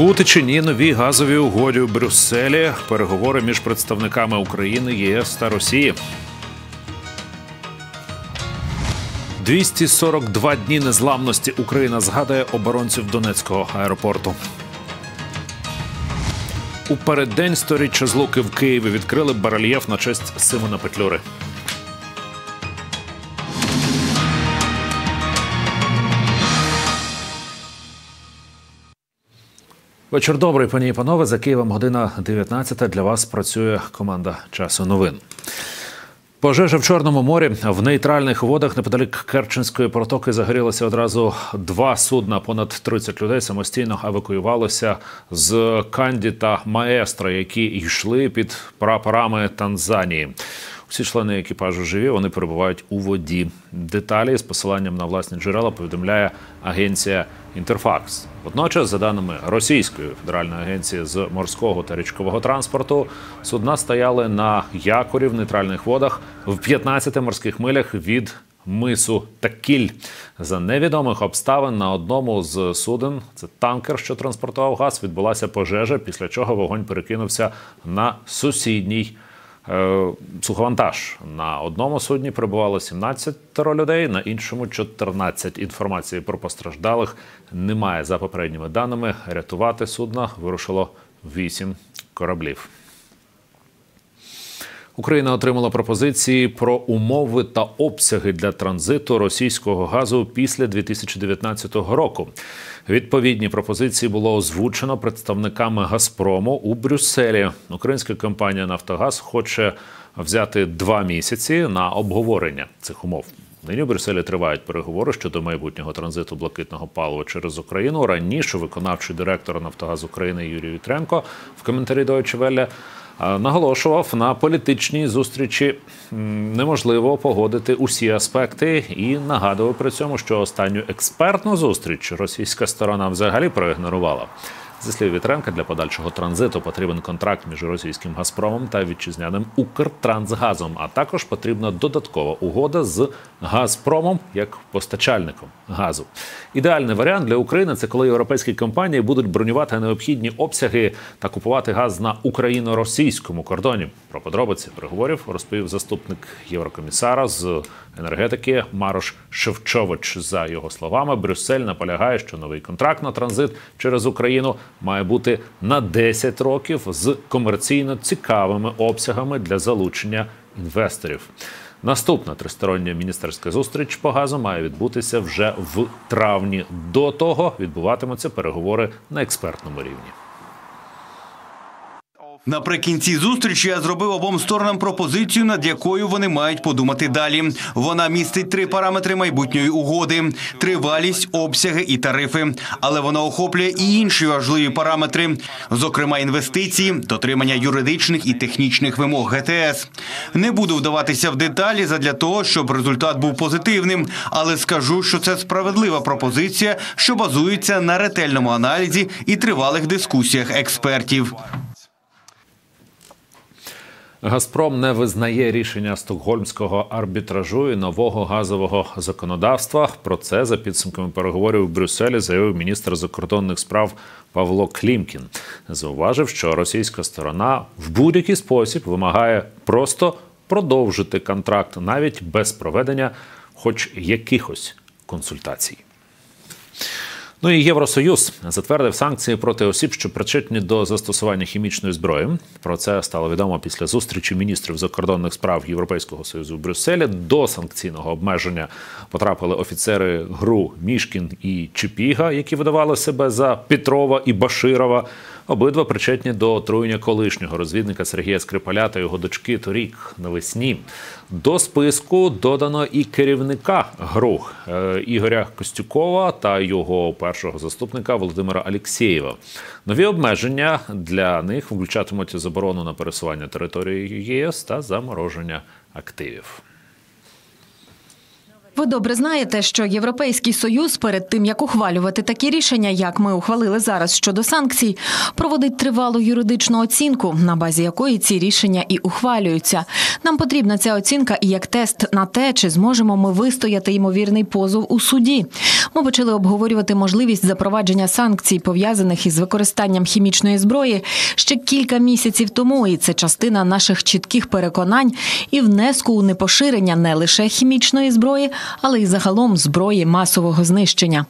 Бути чи ні новій газовій угоді у Брюсселі переговори між представниками України, ЄС та Росії. 242 дні незламності Україна згадує оборонців Донецького аеропорту. У переддень сторіччя злуки в Києві відкрили барельєф на честь Симона Петлюри. Вечір добрий, пані і панове. За Києвом година 19. Для вас працює команда часу новин. Пожежа в Чорному морі в нейтральних водах неподалік Керченської протоки загорілося одразу два судна. Понад 30 людей самостійно евакуювалося з Канді та Маестро, які йшли під прапорами Танзанії. Всі члени екіпажу живі, вони перебувають у воді. Деталі з посиланням на власні джерела повідомляє агенція Інтерфакс. Водночас, за даними Російської федеральної агенції з морського та річкового транспорту, судна стояли на якорі в нейтральних водах в 15 морських милях від мису Такіль. За невідомих обставин на одному з суден, це танкер, що транспортував газ, відбулася пожежа, після чого вогонь перекинувся на сусідній. Е, суховантаж на одному судні перебувало 17 людей, на іншому 14. Інформації про постраждалих немає. За попередніми даними рятувати судна вирушило 8 кораблів. Україна отримала пропозиції про умови та обсяги для транзиту російського газу після 2019 року. Відповідні пропозиції було озвучено представниками Газпрому у Брюсселі. Українська компанія Нафтогаз хоче взяти два місяці на обговорення цих умов. Нині в Брюсселі тривають переговори щодо майбутнього транзиту блакитного палива через Україну. Раніше виконавчий директор Нафтогаз України Юрій Вітренко в коментарі до Welle наголошував на політичній зустрічі неможливо погодити усі аспекти і нагадував при цьому, що останню експертну зустріч російська сторона взагалі проігнорувала. Зі слів Вітренка, для подальшого транзиту потрібен контракт між російським Газпромом та вітчизняним Укртрансгазом. А також потрібна додаткова угода з Газпромом як постачальником газу. Ідеальний варіант для України це коли європейські компанії будуть бронювати необхідні обсяги та купувати газ на україно-російському кордоні. Про подробиці переговорів розповів заступник єврокомісара з енергетики Марош Шевчович. За його словами, Брюссель наполягає, що новий контракт на транзит через Україну має бути на 10 років з комерційно цікавими обсягами для залучення інвесторів. Наступна тристороння міністерська зустріч по газу має відбутися вже в травні. До того відбуватимуться переговори на експертному рівні. Наприкінці зустрічі я зробив обом сторонам пропозицію, над якою вони мають подумати далі. Вона містить три параметри майбутньої угоди: тривалість, обсяги і тарифи. Але вона охоплює і інші важливі параметри, зокрема інвестиції, дотримання юридичних і технічних вимог ГТС. Не буду вдаватися в деталі задля того, щоб результат був позитивним, але скажу, що це справедлива пропозиція, що базується на ретельному аналізі і тривалих дискусіях експертів. Газпром не визнає рішення стокгольмського арбітражу і нового газового законодавства. Про це за підсумками переговорів у Брюсселі заявив міністр закордонних справ Павло Клімкін. Зауважив, що російська сторона в будь-який спосіб вимагає просто продовжити контракт навіть без проведення, хоч якихось консультацій. Ну і Євросоюз затвердив санкції проти осіб, що причетні до застосування хімічної зброї. Про це стало відомо після зустрічі міністрів закордонних справ Європейського союзу в Брюсселі. До санкційного обмеження потрапили офіцери ГРУ Мішкін і Чепіга, які видавали себе за Петрова і Баширова. Обидва причетні до отруєння колишнього розвідника Сергія Скрипаля та його дочки торік навесні. До списку додано і керівника ГРУ е, Ігоря Костюкова та його першого заступника Володимира Алєксєєва. Нові обмеження для них включатимуть заборону на пересування території ЄС та замороження активів. Ви добре знаєте, що Європейський союз перед тим як ухвалювати такі рішення, як ми ухвалили зараз щодо санкцій, проводить тривалу юридичну оцінку, на базі якої ці рішення і ухвалюються. Нам потрібна ця оцінка і як тест на те, чи зможемо ми вистояти ймовірний позов у суді. Ми почали обговорювати можливість запровадження санкцій, пов'язаних із використанням хімічної зброї ще кілька місяців тому, і це частина наших чітких переконань і внеску у непоширення не лише хімічної зброї, але й загалом зброї масового знищення.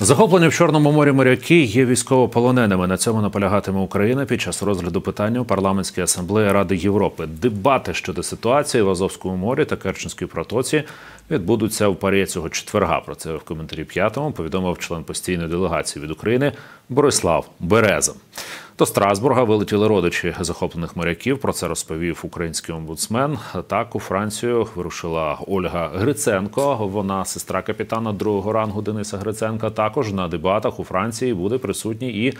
Захоплені в Чорному морі моряки є військовополоненими. На цьому наполягатиме Україна під час розгляду питання у парламентській асамблеї Ради Європи. Дебати щодо ситуації в Азовському морі та Керченській протоці відбудуться в парі цього четверга. Про це в коментарі п'ятому повідомив член постійної делегації від України Борислав Береза. До Страсбурга вилетіли родичі захоплених моряків. Про це розповів український омбудсмен. Так у Францію вирушила Ольга Гриценко. Вона сестра капітана другого рангу Дениса Гриценка. Також на дебатах у Франції буде присутній і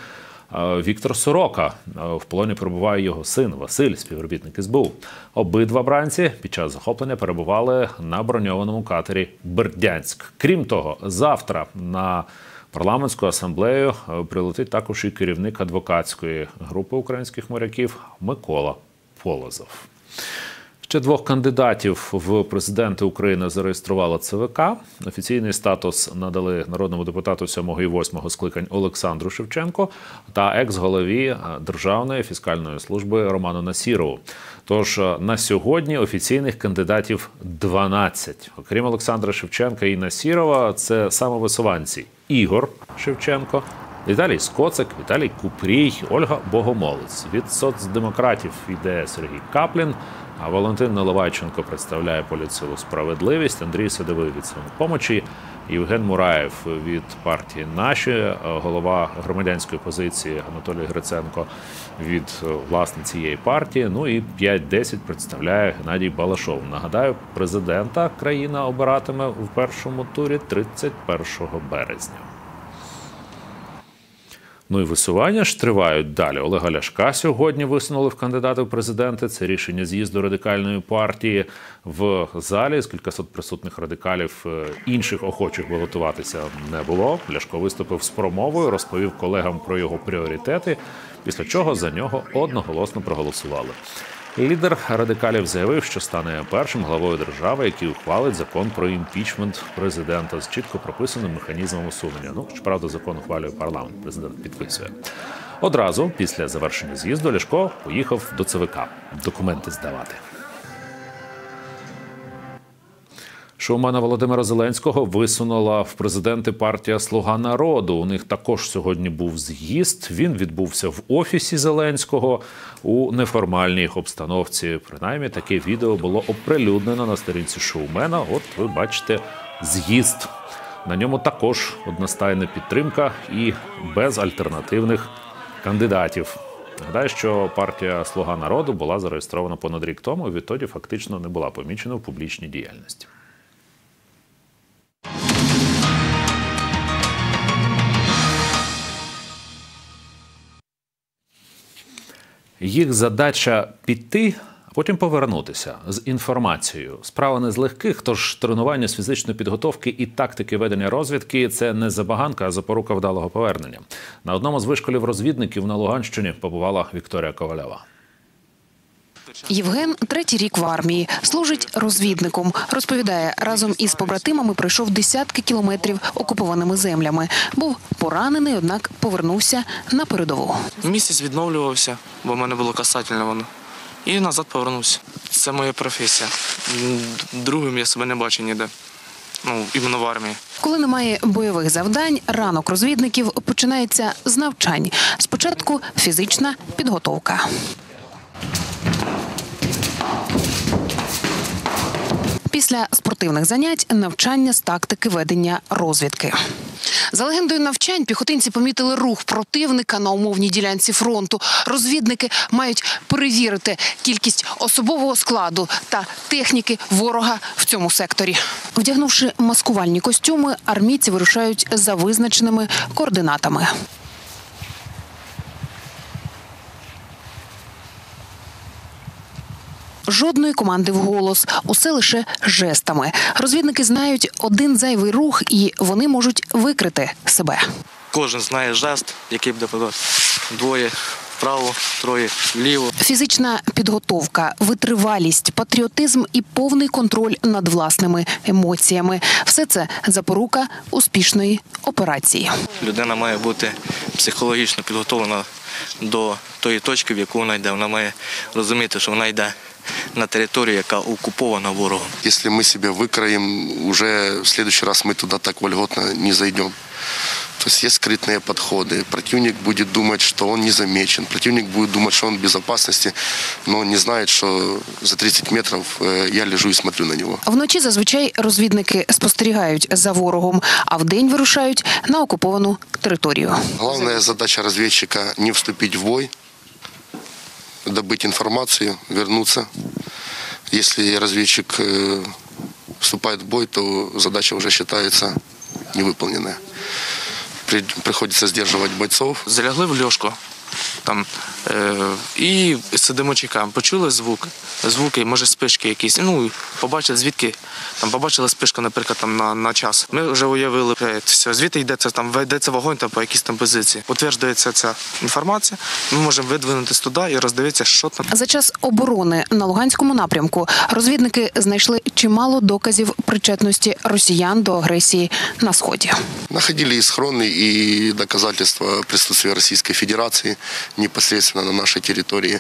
Віктор Сорока. Е, В полоні перебуває його син Василь, співробітник СБУ. Обидва бранці під час захоплення перебували на броньованому катері Бердянськ. Крім того, завтра на парламентську асамблею е, прилетить також і керівник адвокатської групи українських моряків Микола Полозов. Ще двох кандидатів в президенти України зареєструвала ЦВК. Офіційний статус надали народному депутату 7 і 8 скликань Олександру Шевченко та екс-голові е, Державної фіскальної служби Роману Насірову. Тож е, на сьогодні офіційних кандидатів 12. Окрім Олександра Шевченка і Насірова, це самовисуванці Ігор Шевченко. Віталій Скоцик, Віталій Купрій, Ольга Богомолець. Від соцдемократів йде Сергій Каплін. А Валентин Наливайченко представляє політсилу справедливість. Андрій Садовий від самопомочі, Євген Мураєв від партії Наші, голова громадянської позиції Анатолій Гриценко від е, власне цієї партії. Ну і 5-10 представляє Геннадій Балашов. Нагадаю, президента країна обиратиме в першому турі 31 березня. Ну і висування ж тривають далі. Олега Ляшка сьогодні висунули в кандидати в президенти. Це рішення з'їзду радикальної партії в залі. З кількасот присутних радикалів е, інших охочих балотуватися не було. Ляшко виступив з промовою, розповів колегам про його пріоритети. Після чого за нього одноголосно проголосували. Лідер радикалів заявив, що стане першим главою держави, який ухвалить закон про імпічмент президента з чітко прописаним механізмом усунення. Ну щоправда, закон ухвалює парламент. Президент підписує. Одразу після завершення з'їзду Ляшко поїхав до ЦВК документи здавати. Шоумена Володимира Зеленського висунула в президенти партія Слуга народу. У них також сьогодні був з'їзд. Він відбувся в офісі Зеленського у неформальній обстановці. Принаймні, таке відео було оприлюднено на сторінці шоумена. От ви бачите з'їзд. На ньому також одностайна підтримка і без альтернативних кандидатів. Нагадаю, що партія Слуга народу була зареєстрована понад рік тому. Відтоді фактично не була помічена в публічній діяльності. Їх задача піти, а потім повернутися з інформацією. Справа не з легких, тож тренування з фізичної підготовки і тактики ведення розвідки це не забаганка, а запорука вдалого повернення. На одному з вишколів розвідників на Луганщині побувала Вікторія Ковальова. Євген третій рік в армії служить розвідником. Розповідає, разом із побратимами пройшов десятки кілометрів окупованими землями. Був поранений, однак повернувся на передову. Місяць відновлювався, бо в мене було касательне воно. І назад повернувся. Це моя професія. Другим я себе не бачу ніде. Ну, іменно в армії. Коли немає бойових завдань, ранок розвідників починається з навчань. Спочатку фізична підготовка. Після спортивних занять навчання з тактики ведення розвідки. За легендою навчань піхотинці помітили рух противника на умовній ділянці фронту. Розвідники мають перевірити кількість особового складу та техніки ворога в цьому секторі. Вдягнувши маскувальні костюми, армійці вирушають за визначеними координатами. Жодної команди вголос, усе лише жестами. Розвідники знають один зайвий рух, і вони можуть викрити себе. Кожен знає жест, який буде. Двоє вправо, троє вліво. Фізична підготовка, витривалість, патріотизм і повний контроль над власними емоціями все це запорука успішної операції. Людина має бути психологічно підготовлена до тої точки, в яку вона йде. Вона має розуміти, що вона йде на територію, яка окупована ворогом. Если мы себя выкроем, уже в следующий раз мы туда так вольготно не зайдем. То есть есть скрытные подходы. Противник будет думать, что он не замечен. Противник будет думать, что он в безопасности, но он не знает, что за 30 метров э, я лежу и смотрю на него. Вночі зазвичай розвідники спостерігають за ворогом, а вдень вирушають на окуповану територію. Главная задача разведчика не вступить в бой, Добыть информацию, вернуться. Если разведчик э, вступает в бой, то задача уже считается невыполненная. При- приходится сдерживать бойцов. Залягли в льошку там, е, і сидимо чекаємо. Почули звук, звуки, може спишки якісь. Ну, побачили звідки, там побачили спишку, наприклад, там на, на час. Ми вже уявили, е, все, звідти йдеться там, ведеться вогонь там по якійсь там позиції. Утверджується ця інформація. Ми можемо видвинутися туди і роздивитися, що там. За час оборони на Луганському напрямку розвідники знайшли чимало доказів причетності росіян до агресії на сході. Находили и схроны, и доказательства присутствия Российской Федерации непосредственно на нашей территории.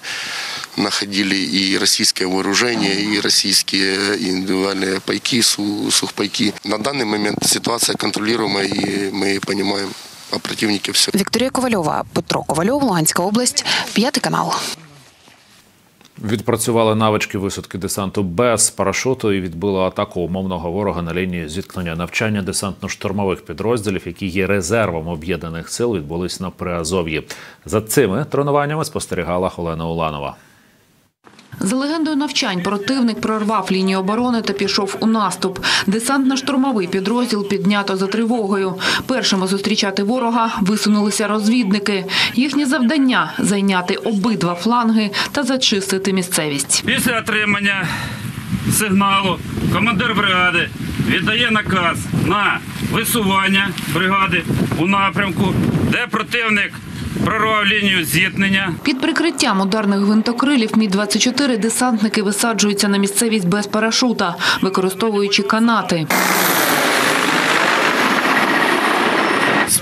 Находили и российское вооружение, и российские индивидуальные пайки, су- сухпайки. На данный момент ситуация контролируемая, и мы понимаем о противнике все. Вікторія Ковальова, Петро Ковальов, Луганська область, п'ятий канал. Відпрацювали навички висадки десанту без парашуту і відбили атаку умовного ворога на лінії зіткнення навчання десантно-штурмових підрозділів, які є резервом об'єднаних сил, відбулись на Приазов'ї. За цими тренуваннями спостерігала Холена Уланова. За легендою навчань, противник прорвав лінію оборони та пішов у наступ. Десантно-штурмовий підрозділ піднято за тривогою. Першими зустрічати ворога висунулися розвідники. Їхнє завдання зайняти обидва фланги та зачистити місцевість. Після отримання сигналу командир бригади віддає наказ на висування бригади у напрямку, де противник прорвав лінію з'єднання. Під прикриттям ударних гвинтокрилів Мі-24 десантники висаджуються на місцевість без парашута, використовуючи канати.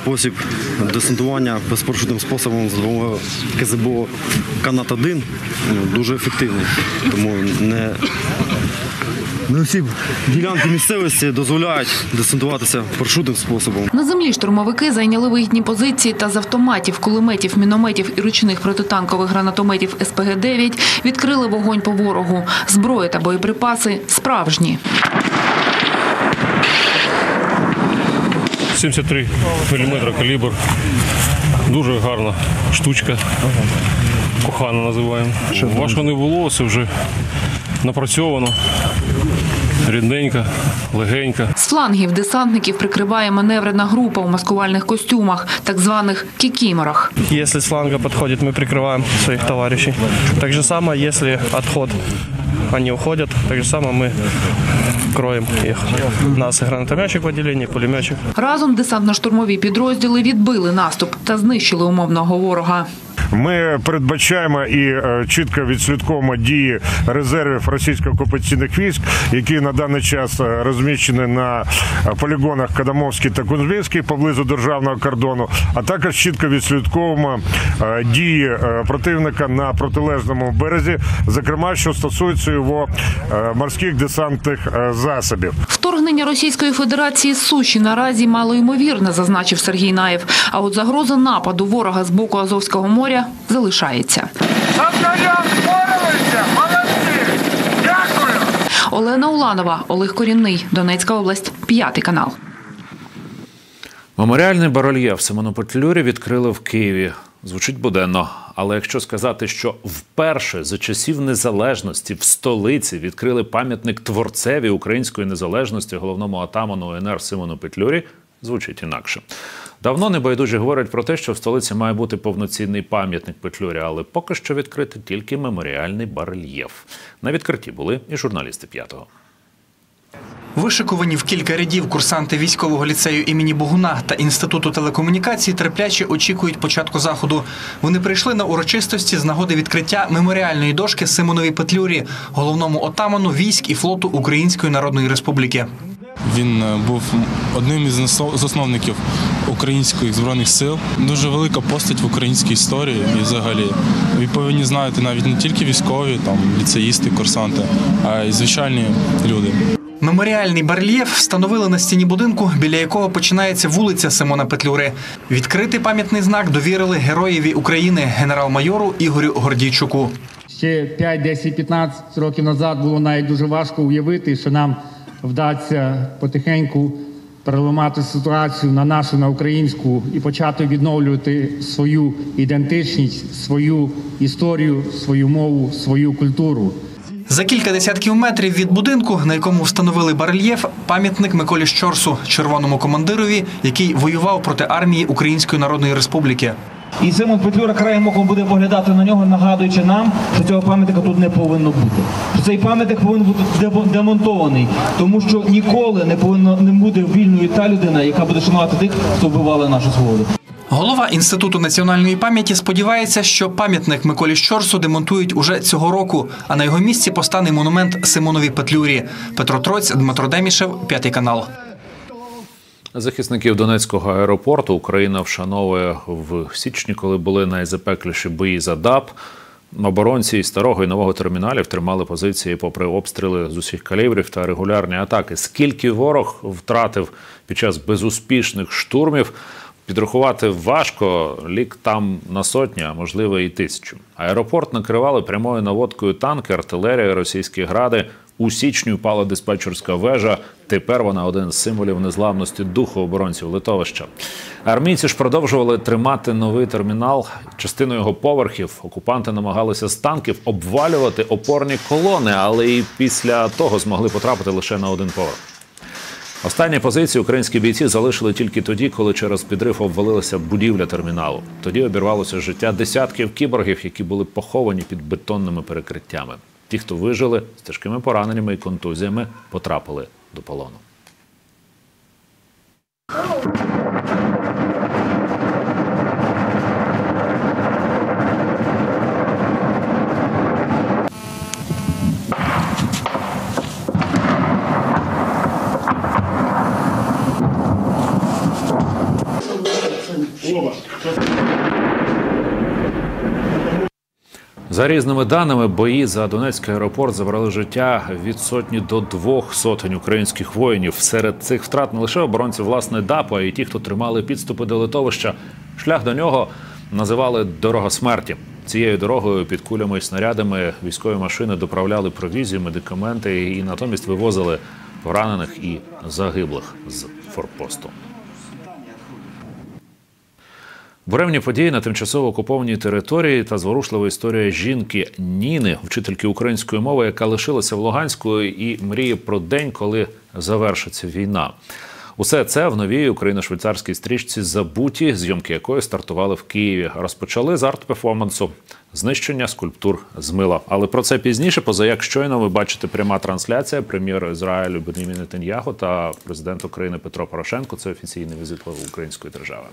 Спосіб десантування безпарашутним способом з допомогою КЗБО канат 1 ну, дуже ефективний. Тому не, не всі ділянки місцевості дозволяють десантуватися парашутним способом. На землі штурмовики зайняли вигідні позиції та з автоматів, кулеметів, мінометів і ручних протитанкових гранатометів СПГ-9 відкрили вогонь по ворогу. Зброя та боєприпаси справжні. 73 мм калібр. Дуже гарна штучка. Кохана називаємо. Важко не було, це вже напрацьовано. Рідненька, легенька. З флангів десантників прикриває маневрена група у маскувальних костюмах, так званих кікіморах. Если с фланга подходит, мы прикрываем своих товарищей. Так же самое, если отход, они уходят, так же самое мы кроем їх. У нас гранатометчик в відділенні, пулеметчик. Разом десантно-штурмові підрозділи відбили наступ та знищили умовного ворога. Ми передбачаємо і е, чітко відслідковуємо дії резервів російсько-окупаційних військ, які на даний час е, розміщені на е, полігонах Кадамовський та Кузьмінський поблизу державного кордону. А також чітко відслідковуємо дії противника на протилежному березі, зокрема, що стосується його морських десантних засобів. Вторгнення Російської Федерації суші наразі малоймовірне, зазначив Сергій Наєв. А от загроза нападу ворога з боку Азовського моря залишається. Олена Уланова, Олег Корінний, Донецька область, п'ятий канал. Меморіальний барельєф Симону Петлюрі відкрили в Києві. Звучить буденно. Але якщо сказати, що вперше за часів незалежності в столиці відкрили пам'ятник творцеві української незалежності головному атаману УНР Симону Петлюрі, звучить інакше. Давно небайдужі говорять про те, що в столиці має бути повноцінний пам'ятник Петлюрі, але поки що відкрити тільки меморіальний барельєф. На відкритті були і журналісти п'ятого. Вишикувані в кілька рядів курсанти військового ліцею імені Богуна та інституту телекомунікацій терпляче очікують початку заходу. Вони прийшли на урочистості з нагоди відкриття меморіальної дошки Симонові Петлюрі, головному отаману військ і флоту Української Народної Республіки. Він е, був одним із засновників українських збройних сил. Дуже велика постать в українській історії і взагалі. Ви повинні знати навіть не тільки військові, там ліцеїсти, курсанти, а й звичайні люди. Меморіальний барельєф встановили на стіні будинку, біля якого починається вулиця Симона Петлюри. Відкритий пам'ятний знак довірили героєві України генерал-майору Ігорю Гордійчуку. Ще 5, 10, 15 років назад було навіть дуже важко уявити, що нам вдасться потихеньку переламати ситуацію на нашу, на українську і почати відновлювати свою ідентичність, свою історію, свою мову, свою культуру. За кілька десятків метрів від будинку, на якому встановили барельєф, пам'ятник Миколі Щорсу, червоному командирові, який воював проти армії Української Народної Республіки. І Симон Петлюра краєм оком буде поглядати на нього, нагадуючи нам, що цього пам'ятника тут не повинно бути. Що цей пам'ятник повинен бути демонтований, тому що ніколи не повинно не буде вільною та людина, яка буде шанувати тих, хто вбивали нашу свободу. Голова інституту національної пам'яті сподівається, що пам'ятник Миколі Щорсу демонтують уже цього року, а на його місці постане монумент Симонові Петлюрі. Петро Троць, Дмитро Демішев, п'ятий канал. Захисників Донецького аеропорту Україна вшановує в січні, коли були найзапекліші бої за ДАП. Оборонці старого і нового терміналів тримали позиції попри обстріли з усіх калібрів та регулярні атаки. Скільки ворог втратив під час безуспішних штурмів, підрахувати важко. Лік там на сотні, а можливо і тисячу. Аеропорт накривали прямою наводкою танки, артилерія, російські гради. У січні впала диспетчерська вежа. Тепер вона один з символів незламності духу оборонців литовища. Армійці ж продовжували тримати новий термінал. Частину його поверхів окупанти намагалися з танків обвалювати опорні колони, але і після того змогли потрапити лише на один поверх. Останні позиції українські бійці залишили тільки тоді, коли через підрив обвалилася будівля терміналу. Тоді обірвалося життя десятків кіборгів, які були поховані під бетонними перекриттями. Ті, хто вижили з тяжкими пораненнями і контузіями, потрапили до полону. За різними даними, бої за Донецький аеропорт забрали життя від сотні до двох сотень українських воїнів. Серед цих втрат не лише оборонці власне ДАПу, а й ті, хто тримали підступи до литовища. Шлях до нього називали дорога смерті. Цією дорогою під кулями і снарядами військові машини доправляли провізію, медикаменти і натомість вивозили поранених і загиблих з форпосту. Буремні події на тимчасово окупованій території та зворушлива історія жінки Ніни, вчительки української мови, яка лишилася в Луганську і мріє про день, коли завершиться війна. Усе це в новій україно-швейцарській стрічці Забуті, зйомки якої стартували в Києві. Розпочали з арт-перформансу знищення скульптур з мила. Але про це пізніше, поза як щойно ви бачите пряма трансляція прем'єра Ізраїлю Бенімі Нетаньяху та президент України Петро Порошенко. Це офіційний візит української держави.